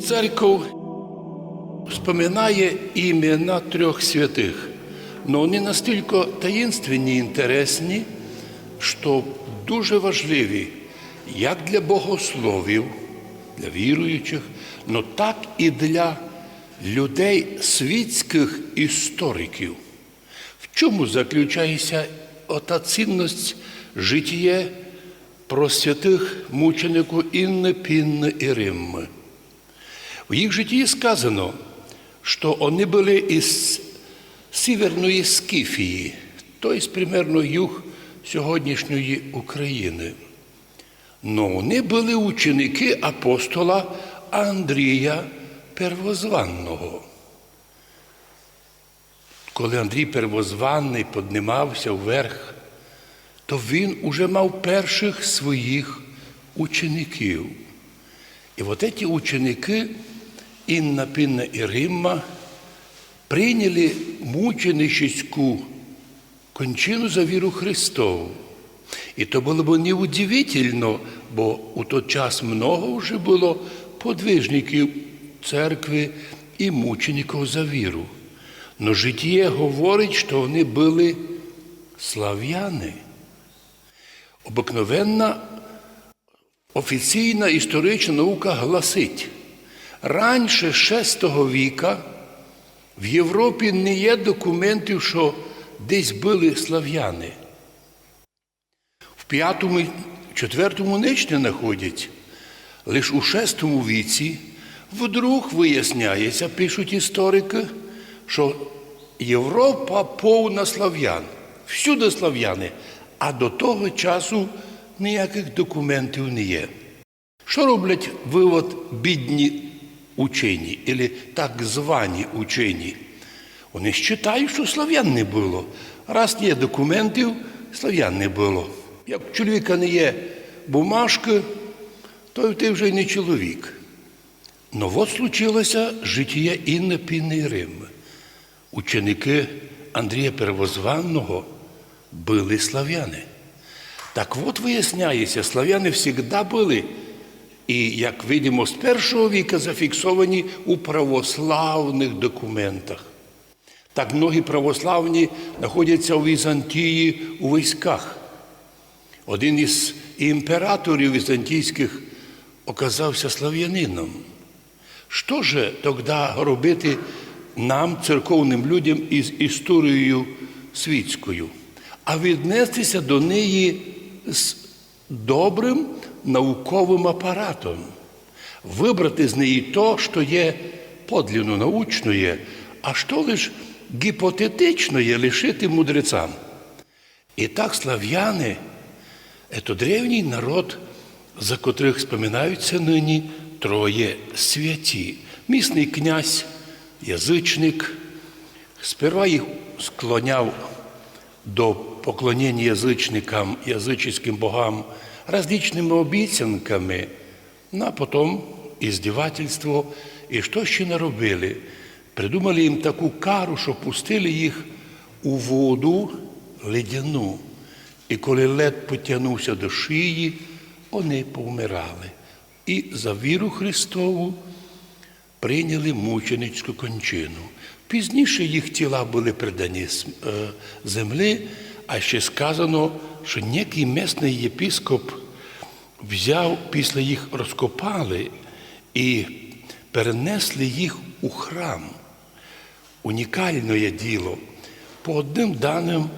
Церков вспоминає імена трьох святих, але вони настільки таїнственні і інтересні, що дуже важливі як для богословів, для віруючих, але так і для людей світських істориків. В чому заключається ота цінність життя про святих мученику Інни, Пінни і Римми? В їх житті сказано, що вони були із Сіверної Скіфії, тобто примерно юг сьогоднішньої України. Но вони були ученики апостола Андрія Первозванного. Коли Андрій Первозванний піднімався вверх, то він уже мав перших своїх учеників. І от ці ученики Інна, Пінна і Римма прийняли мученическу кончину за віру Христову. І то було б неудивительно, бо у той час много вже було подвижників церкви і мучеників за віру. Но життя говорить, що вони були слав'яни. Обикновенна Офіційна історична наука гласить, раніше VI віка в Європі не є документів, що десь були слав'яни. В п'ятому, четвертому ніч не знаходять. Лише у VI віці вдруг виясняється, пишуть історики, що Європа повна слав'ян, всюди слав'яни, а до того часу ніяких документів не є. Що роблять вивод бідні учені, або так звані учені? Вони вважають, що слав'ян не було. Раз не є документів, слав'ян не було. Як у чоловіка не є бумажки, то ти вже не чоловік. Но от случилося життя Інни Пінни Рими. Ученики Андрія Первозванного були слав'яни. Так от виясняється, слав'яни завжди були, і, як видимо, з першого віка зафіксовані у православних документах. Так многі православні знаходяться у Візантії у військах. Один із імператорів візантійських оказався слав'янином. Що ж тоді робити нам, церковним людям, із історією світською? А віднестися до неї з добрим науковим апаратом, вибрати з неї то, що є подлинно научне, а що лише гіпотетичне лишити мудрецам. І так слав'яни це древній народ, за котрих споминаються нині троє святі. Місний князь, язичник, сперва їх склоняв до поклонения язичникам, язичницьким богам различними обіцянками, ну, а потім іздівательство. І що ще не робили? Придумали їм таку кару, що пустили їх у воду ледяну. І коли лед потягнувся до шиї, вони повмирали. І за віру Христову прийняли мученицьку кончину. Пізніше їх тіла були придані землі, а ще сказано, що некий місний єпископ взяв, після їх розкопали і перенесли їх у храм. Унікальне діло. По одним даним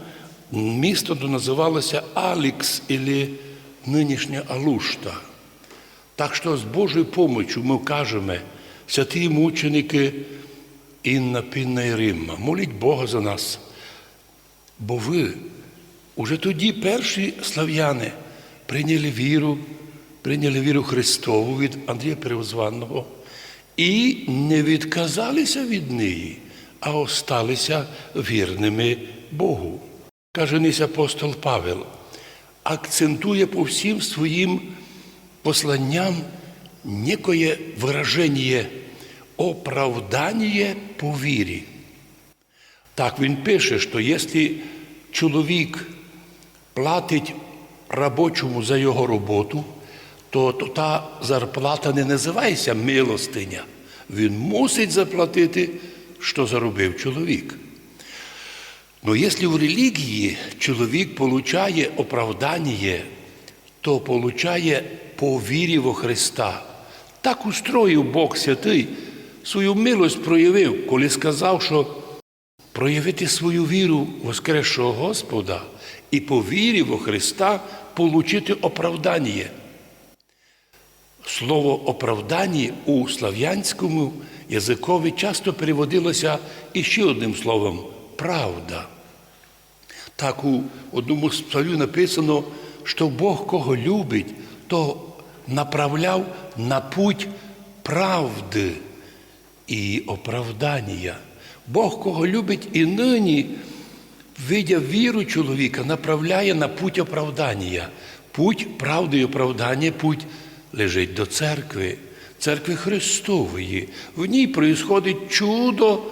місто називалося Алікс або нинішня Алушта. Так що з Божою допомогою ми кажемо, святі мученики Інна Пінна і Римма, моліть Бога за нас. Бо ви уже тоді перші слав'яни прийняли віру, прийняли віру Христову від Андрія Перевозванного і не відказалися від неї, а осталися вірними Богу. Каже низ апостол Павел, акцентує по всім своїм посланням некое выражение оправдання по вірі. Так він пише, що якщо чоловік платить робочому за його роботу, то, то та зарплата не називається милостиня. Він мусить заплатити, що заробив чоловік. Но якщо в релігії чоловік получає оправдання, то получає по вірі во Христа. Так устроїв Бог святий, свою милость проявив, коли сказав, що проявити свою віру воскресшого Господа і по вірі во Христа получити оправдання. Слово оправдання у слав'янському язикові часто переводилося іще одним словом правда. Так у одному з псалю написано, що Бог кого любить, то направляв на путь правди і оправдання. Бог кого любить і нині, видя віру чоловіка, направляє на путь оправдання. Путь правди і оправдання, путь лежить до церкви, церкви Христової. В ній происходить чудо,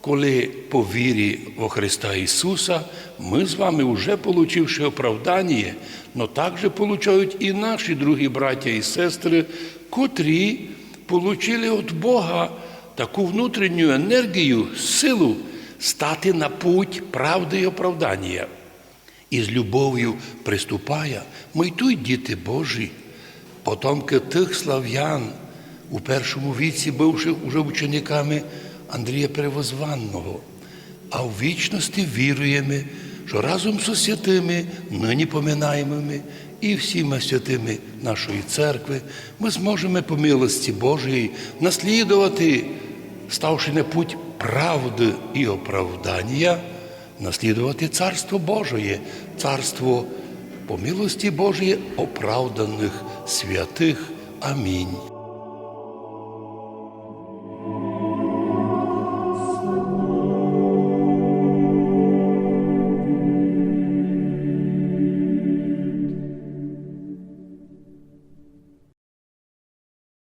коли по вірі во Христа Ісуса ми з вами вже получивши оправдання, но також получають і наші другі браття і сестри, котрі получили від Бога таку внутрішню енергію, силу стати на путь правди і оправдання. І з любов'ю приступає, ми й діти Божі, потомки тих слав'ян, у першому віці, бувши вже учениками Андрія Перевозванного, а в вічності віруємо, що разом з святими, нині поминаємими і всіма святими нашої церкви ми зможемо по милості Божої наслідувати, ставши на путь правди і оправдання, наслідувати Царство Божоє, царство по милості Божої оправданих святих. Амінь.